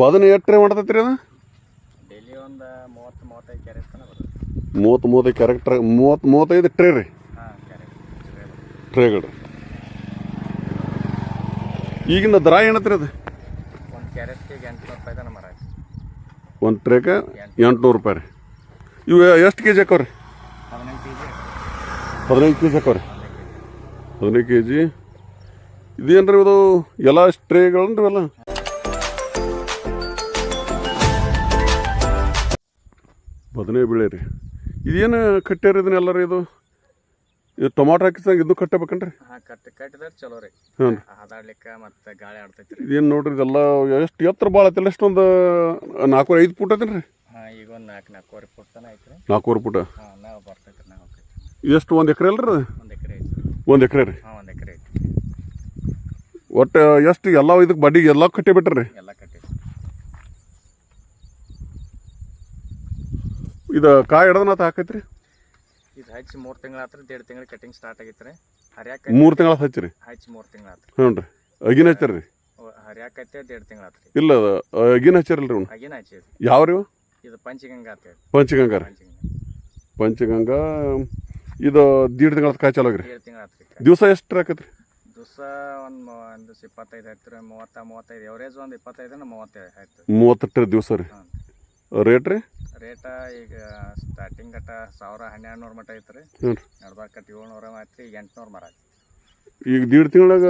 ಬದನೆ ಎಟ್ರೆ ಮಾಡ್ತೈತ್ರಿ ಅದು? ಡೈಲಿ ಒಂದು ಮೂವತ್ತು ಮೂವತ್ತೈದು ಕ್ಯಾರೆಟ್ ಬರುತ್ತೆ. ಮೂವತ್ತು ಮೂವತ್ತೈದು ಕ್ಯಾರೆಕ್ಟರ್ ಮೂವತ್ತು ಮೂವತ್ತೈದು ಟ್ರೇ ರೀ? ಟ್ರೇಗಳು ಈಗಿನ ದರ ಏನತ್ರಿ ಅದು? ಒಂದು ಕ್ಯಾರೆಟ್ಗೆ ಎಂಟುನೂರು ರೂಪಾಯಿ ತನಕ ಮರ ಐತಿ. ಒಂದು ಟ್ರೇಗೆ ಎಂಟುನೂರು ರೂಪಾಯಿ ರೀ. ಇವು ಎಷ್ಟು ಕೆ ಜಿ ಹಾಕವ್ರಿ? ಹದಿನೈದು ಕೆ ಜಿ ಹದಿನೈದು ಕೆ ಜಿ ಹಾಕವ್ರಿ? ಹದಿನೈದು ಕೆ ಜಿ ಇದೇನ್ರಿ ಇದು ಎಲ್ಲ ಟ್ರೇಗಳನ್ರಿ ಇವೆಲ್ಲ ಬದನೆ ಬೆಳೆ ರೀ. ಇದೇನು ಕಟ್ಟ್ಯಾರ ಇದನ್ನೆಲ್ಲ ರೀ ಇದು? ಇದು ಟೊಮಾಟೊ ಹಾಕಿದಂಗೆ ಇದು ಕಟ್ಟಬೇಕನ್ರಿ? ಹಾಂ ಕಟ್ ಕಟ್ಟಿದ್ರೆ ಚಲೋ ರೀ. ಹ್ಞೂ ಅದಾಡ್ಲಿಕ್ಕೆ ಮತ್ತು ಗಾಳಿ ಆಡ್ತೈತಿ ಇದೇನು ನೋಡ್ರಿ ಇದೆಲ್ಲ ಎಷ್ಟು ಎತ್ತರ ಭಾಳ ಐತಿಲ್ಲ ಎಷ್ಟೊಂದು ನಾಲ್ಕು ಐದು ಫುಟ್ ರೀ ಹಾಂ ಈಗ ಒಂದು ನಾಲ್ಕು ನಾಲ್ಕೂವರೆ ಫುಟ್ ತನಕ ಐತಿ ರೀ ನಾಲ್ಕೂವರೆ ಫುಟ್ ಹಾಂ ನಾವು ಬರ್ತೈತಿ ರೀ ನಾವು ಹೋಗ್ತೈತಿ ಎಷ್ಟು ಒಂದು ಎಕರೆ ಅಲ್ರಿ ಒಂದು ಎಕರೆ ಐತಿ ಒಂದು ಎಕರೆ ರೀ. ಹಾಂ ಒಂದು ಎಕರೆ ಐತಿ ಒಟ್ಟು ಎಷ್ಟು ಎಲ್ಲ ಇದಕ್ಕೆ ಬಡ್ಡಿಗೆ ಎಲ್ಲ ಕಟ್ಟಿ ಬಿಟ್ರಿ? ಎಲ್ಲ ಇದು ಕಾಯಿ ಹಿಡ್ದನ ಹಾಕೈತ್ರಿ? ಇದು ಹಚ್ಚಿ ಮೂರು ತಿಂಗಳು ಆತ್ರಿ ದೇಡ್ ತಿಂಗಳು ಕಟಿಂಗ್ ಸ್ಟಾರ್ಟ್ ಆಗೈತೆ ರೀ ಹರಿಯಾಕ ಮೂರು ತಿಂಗಳ ಹಚ್ಚಿರಿ ಹಚ್ಚಿ ಮೂರು ತಿಂಗಳು ಆತ್ರಿ. ಹ್ಞೂ ರೀ? ಅಗಿನ ಹಚ್ಚಾರ ರೀ ಹರಿಯಾಕೈತೆ ದೇಡ್ ತಿಂಗಳು ಆತ್ರಿ. ಇಲ್ಲ ಅಗಿನ ಹಚ್ಚಾರಲ್ರಿ ಅವ್ನು? ಅಗಿನ ಹಚ್ಚಿರಿ ಯಾವ ರೀ? ಇದು ಪಂಚಗಂಗಾ ಹೇಳಿ ಪಂಚಗಂಗಾ ರೀ? ಪಂಚಗಂಗಾ. ಇದು ದೀಡ್ ತಿಂಗಳ ಕಾಯಿ ಚಾಲು ರೀ ಏಳು ತಿಂಗಳು ಆತ್ರಿ ದಿವಸ ಎಷ್ಟು ಹಾಕತ್ರಿ? ದಿವಸ ಒಂದು ಒಂದು ದಿವಸ ಇಪ್ಪತ್ತೈದು ಆಯ್ತು ರೀ ಮೂವತ್ತ ಮೂವತ್ತೈದು. ಎವರೇಜ್ ಒಂದು ಇಪ್ಪತ್ತೈದು ಮೂವತ್ತೈದು ಆಯ್ತು ಮೂವತ್ತೆಂಟು ದಿವಸ ರೀ? ರೇಟ್ ರೀ? ರೇಟ ಈಗ ಸ್ಟಾರ್ಟಿಂಗ್ ಗಟ ಸಾವಿರ ಹನ್ನೆರಡು ನೂರು ಮಟ್ಟ ಐತ್ರಿ. ರೀ ಹ್ಞೂ ರೀ. ನಡ್ಬಾರ್ಕ ಕಟ್ಟಿ ಏಳ್ನೂರ ಮಾತ್ರ ಈಗ ಎಂಟುನೂರು ಮರ ಆಯ್ತು ಈಗ ದೀಡ್ ತಿಂಗಳಾಗ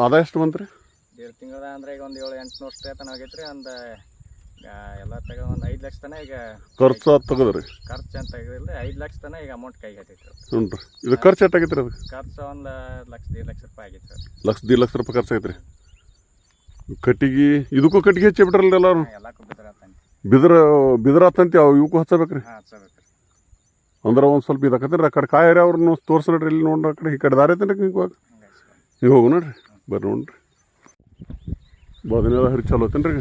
ಆದಾಯ ಎಷ್ಟು ಬಂತು ರೀ ದೇಡ್ ತಿಂಗಳ ಅಂದ್ರೆ ಈಗ ಒಂದು ಏಳು ಎಂಟುನೂರು ಅಷ್ಟೇ ತನಕ ಆಗೈತೆ ರೀ ಒಂದು ಎಲ್ಲ ತೆಗ ಒಂದು ಐದು ಲಕ್ಷ ತನಕ ಈಗ ಖರ್ಚು ತೆಗದ್ರಿ. ಖರ್ಚು ಅಂತ ತೆಗೆದಿಲ್ಲ ಐದು ಲಕ್ಷ ತನಕ ಈಗ ಅಮೌಂಟ್ ಕೈಗೆ ಹತ್ತೈತ್ರಿ ರೀ ಹ್ಞೂ ರೀ. ಇದು ಖರ್ಚು ಎಷ್ಟಾಗೈತೆ ರೀ ಅದಕ್ಕೆ ಖರ್ಚು ಒಂದು ಲಕ್ಷ ದೇಡ್ ಲಕ್ಷ ರೂಪಾಯಿ ಆಗೈತೆ ಲಕ್ಷ ದೀಡ್ ಲಕ್ಷ ರೂಪಾಯಿ ಖರ್ಚು ಐತ್ರಿ ಕಟ್ಟಿಗೆ ಇದಕ್ಕೂ ಕಟ್ಟಿಗೆ ಹಚ್ಚಿ ಬಿಟ್ರಲ್ಲ ಎಲ್ಲಾರು? ಆತಂತ ಬಿದ್ರ ಬಿದ್ರ ಆತಂತಿ ಅವು ಇವಕ್ಕೂ ಹಚ್ಚಬೇಕ್ರಿ. ಹಾಂ ಅಂದ್ರೆ ಒಂದು ಸ್ವಲ್ಪ ಇದಾಕತ್ರಿ. ಆ ಕಡೆ ಕಾಯರಿ ಅವ್ರನ್ನ ತೋರ್ಸಿ ನೋಡ್ರಿ ಇಲ್ಲಿ ನೋಡ್ರಿ ಆ ಕಡೆ ಈ ಕಡೆ ದಾರಿ ಐತೇನ್ರಿ ಹಿಂಗೆ ನೀವು ಹೋಗು ನೋಡ್ರಿ. ಬರ್ರಿ ನೋಡ್ರಿ. ಬದನೆಲ್ಲ ಹರಿ ಚಲೋ ಐತೇನ್ರಿ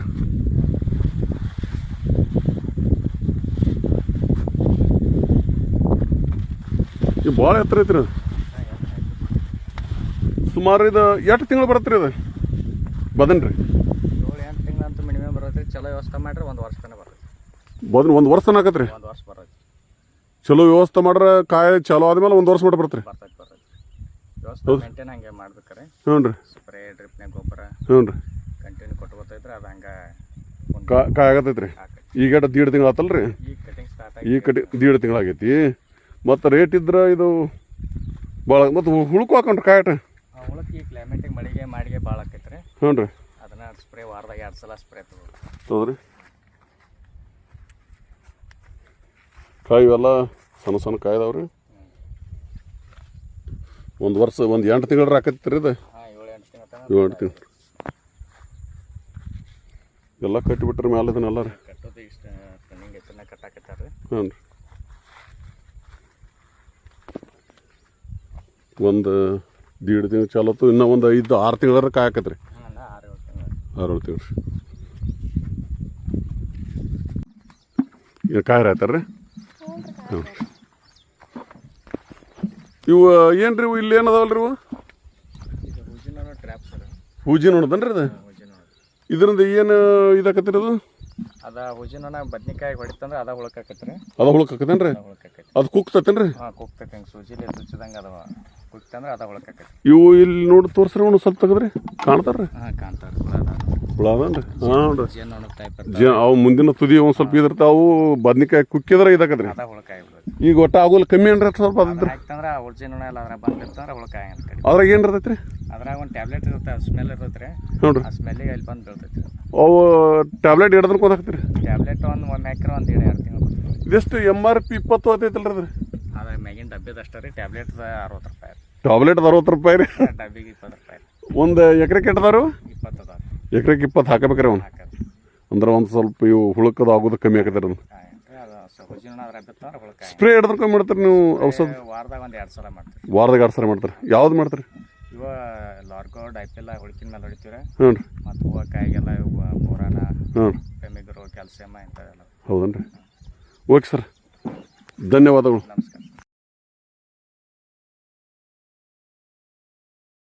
ಈ ಭಾಳ ಎತ್ತರ ಐತ್ರಿ ಅದು. ಸುಮಾರು ಇದು ಎಷ್ಟು ತಿಂಗಳು ಬರತ್ರಿ ಅದು ಬದನ್ ರೀ ಏಳು ಎಂಟು ತಿಂಗಳು ಅಂತೂ ಮಿನಿಮಮ್ ಬರೋದು ರೀ ಚಲೋ ವ್ಯವಸ್ಥೆ ಮಾಡ್ರಿ ಒಂದು ವರ್ಷ ತನಕ ಬದನ್ ಒಂದು ವರ್ಷ ಆಕತ್ರಿ ಒಂದು ವರ್ಷ ಬರೋದು ಚಲೋ ವ್ಯವಸ್ಥೆ ಮಾಡ್ರೆ ಕಾಯಿ ಚಲೋ ಆದ್ಮೇಲೆ ಒಂದು ವರ್ಷ ಮಟ್ಟ ಬರ್ತರಿ ಬರ್ತೈತೆ ಬರ್ತೈತೆ. ವ್ಯವಸ್ಥೆ ಮೇಂಟೈನ್ ಹಂಗೆ ಮಾಡ್ಬೇಕಾರೆ. ಹ್ಞೂ ರೀ. ಸ್ಪ್ರೇ ಡ್ರಿಪ್ನಾಗ ಗೊಬ್ಬರ. ಹ್ಞೂ ರೀ. ಕಂಟಿನ್ಯೂ ಕೊಟ್ಕೋತೈತ್ರಿ ಅದು ಹಂಗೆ ಕಾಯಿ ಆಗತೈತ್ರಿ ಈಗ ದೀಡ್ ತಿಂಗಳು ಆತಲ್ರಿ? ಈ ಕಟಿಂಗ್ ಸ್ಟಾರ್ಟ್ ಈ ಕಟಿ ದೀಡ್ ತಿಂಗಳಾಗೈತಿ ಮತ್ತು ರೇಟ್ ಇದ್ರೆ ಇದು ಭಾಳ ಮತ್ತು ಹುಳುಕು ಹಾಕೊಂಡ್ರಿ ಕಾಯಟ ಹುಳಕ್ಕೆ ಈ ಕ್ಲೈಮೇಟಿಗೆ ಮಳೆಗೆ ಮಾಡಿಗೆ ಭಾಳ ಆಕೈತ್ರಿ. ಹ್ಞೂ ರೀ. ಸ್ಪ್ರೇ ವಾರದಾಗ ಎರಡು ಸಲ ಸ್ಪ್ರೇ ತಗೋರಿ ಕಾಯಿ ಇವೆಲ್ಲ ಸಣ್ಣ ಸಣ್ಣ ಕಾಯ್ದಾವ್ರಿ. ಒಂದು ವರ್ಷ ಒಂದು ಎಂಟು ತಿಂಗಳ ಹಾಕತ್ತೀರಿ ಇದು. ಹಾಂ ಏಳು ಎಂಟು ತಿಂಗಳ ಎಲ್ಲ ಕಟ್ಟಿಬಿಟ್ರಿ ಮ್ಯಾಲೆ ಇದನ್ನೆಲ್ಲ ರೀ. ಕಟ್ಟೋದು ಇಷ್ಟ ರನ್ನಿಂಗ್ ಎತ್ತನ ಕಟ್ಟಾಕತ್ತಾರ ರೀ. ಹ್ಞೂ ರೀ ಒಂದು ದೀಡ್ ತಿಂಗಳು ಚಾಲತ್ತು ಇನ್ನೂ ಒಂದು ಐದು ಆರು ತಿಂಗಳರ ಕಾಯಿ ಆಕತ್ರಿ ಹಾಂ ನಾ ಆರು ಏಳು ತಿಂಗಳು ಆರು ತಿಂಗಳು ರೀ ಆಯ್ತಾರ್ರಿ ಆಯ್ತಾರ ರೀ ಹ್ಞೂ ಇವು ಏನು ರೀ ಇವು? ಇಲ್ಲಿ ಏನದಾವಲ್ಲ ರೀ ಇವು ಈಗ ಹೂಜಿನ ನೋಡ್ದನ್ರಿ ಅದು ಇದರಿಂದ ಏನು ಇದಾಕತ್ರಿ ಅದು ಹೂಜಿನ ಬದ್ನಿಕಾಯಿ ಹೊಡಿತಂದ್ರೆ ಅದ ಉಳ್ಕಾಕತ್ರಿ ಅದ ಹುಳಕಾಕತ್ತೇನ್ರಿ? ಅದ ಉಳ್ಕಾಕೈತಿ ಅದು ಕುಕ್ತತೇನ್ರಿ? ಹಾ ಕುಗ್ತೈತಿ ಹಂಗೆ ಸೂಜಿಲಿ ಚುಚ್ಚದಂಗೆ ಅದ ಕುಗ್ತಂದ್ರೆ ಅದ ಉಳ್ಕಾಕೈತಿ ಇವು ಇಲ್ಲಿ ನೋಡಿ ತೋರ್ಸ್ರಿ ಒಂದು ಸ್ವಲ್ಪ ತೆಗದ್ರಿ. ಕಾಣ್ತಾರ್ರಿ? ಹಾ ಕಾಣ್ತಾರ ಹುಳ ಅದನ್ರಿ? ಹಾಂ ರೀ ಜೇನು ಟೈಪ್ ಜ ಅವು ಮುಂದಿನ ತುದಿ ಒಂದು ಸ್ವಲ್ಪ ಇದಿರ್ತಾವು ಬದ್ನಿಕಾಯಿ ಕುಕ್ಕಿದ್ರೆ ಇದಾಕತ್ರಿ. ಅದ ಹುಳಕಾಯಿ ಬಿಡೋದು ಈಗ ಒಟ್ಟ ಆಗೋಲ್ ಕಮ್ಮಿ ಏನ್ರಿ ಸ್ವಲ್ಪ ಅದ್ರ ಹಾಕ್ತಂದ್ರೆ ಆ ಉಳ್ಜಿನ ಎಲ್ಲ ಅದ್ರ ಬಂದಿರ್ತಂದ್ರೆ ಹುಳಕಾಯಿ ಅಂತ ಕಡಿ ಅದ್ರಾಗ ಏನು ಇರ್ತೈತ್ರಿ? ಅದ್ರಾಗ ಒಂದು ಟ್ಯಾಬ್ಲೆಟ್ ಇರುತ್ತೆ ಸ್ಮೆಲ್ ಇರ್ತೈತೆ ರೀ ನೋಡ್ರಿ ಆ ಸ್ಮೆಲ್ಲಿಗೆ ಅಲ್ಲಿ ಬಂದು ಬೀಳ್ತೈತಿ ಅವು ಟ್ಯಾಬ್ಲೆಟ್ ಹಿಡ್ದನ್ ಕೊಂದಾಕ್ತೀರಿ ಟ್ಯಾಬ್ಲೆಟ್ ಒಂದು ಒಮ್ಮೆ ಹಾಕಿರ ಒಂದು ಎರಡು ಎರಡು ತಿಂಗಳು ಇದೆಷ್ಟು ಎಂ ಆರ್ ಪಿ ಇಪ್ಪತ್ತು ಐತೈತಲ್ರಿ ಅದ್ರ ಅದ ಮ್ಯಾಗಿನ ಡಬ್ಬಿದ ಅಷ್ಟೇ ರೀ ಟ್ಯಾಬ್ಲೆಟ್ ಅರವತ್ತು ರೂಪಾಯಿ ಟ್ಯಾಬ್ಲೆಟ್ ಅರವತ್ತು ರೂಪಾಯಿ ರೀ? ಡಬ್ಬಿಗೆ ಇಪ್ಪತ್ತು ರೂಪಾಯಿ ಒಂದು ಎಕರೆ ಕೆಟ್ಟದಾರು ಇಪ್ಪತ್ತು ಅದಾವ ಎಕರೆಗೆ ಇಪ್ಪತ್ತು ಹಾಕಬೇಕ್ರಿ ಅವ್ನು. ಅಂದ್ರೆ ಒಂದು ಸ್ವಲ್ಪ ಇವು ಹುಳುಕದ ಆಗೋದು ಕಮ್ಮಿ ಆಗತ್ತೆ ಅದು. ಸ್ಪ್ರೇ ಹಿಡಿದ್ರೆ ಕಮ್ಮಿ ಮಾಡ್ತೀರಿ ನೀವು ಔಷಧ? ವಾರದಾಗ ಒಂದು ಎರಡು ಸಲ ಮಾಡ್ತೀವಿ. ವಾರದಾಗ ಎರಡು ಸಲ ಮಾಡ್ತಾರೆ? ಯಾವ್ದು ಮಾಡ್ತೀರಿ? ಇವ ಲಾರ್ಗೋ ಡೈಪೆಲ್ಲ ಹುಡುಕಿನ ಮೇಲೆ ಹೊಡಿತೀವಿ ಹ್ಞೂ ರೀ. ಮತ್ತು ಹೂವು ಕಾಯಿಗೆಲ್ಲ ಇವು ಬೋರಾನ ಹ್ಞೂ ಫೆಮಿಗ್ರೋ ಕ್ಯಾಲ್ಸಿಯಮ್ ಇಂಥವೆಲ್ಲ. ಹೌದನ್ರಿ. Okay sir. ಧನ್ಯವಾದಗಳು.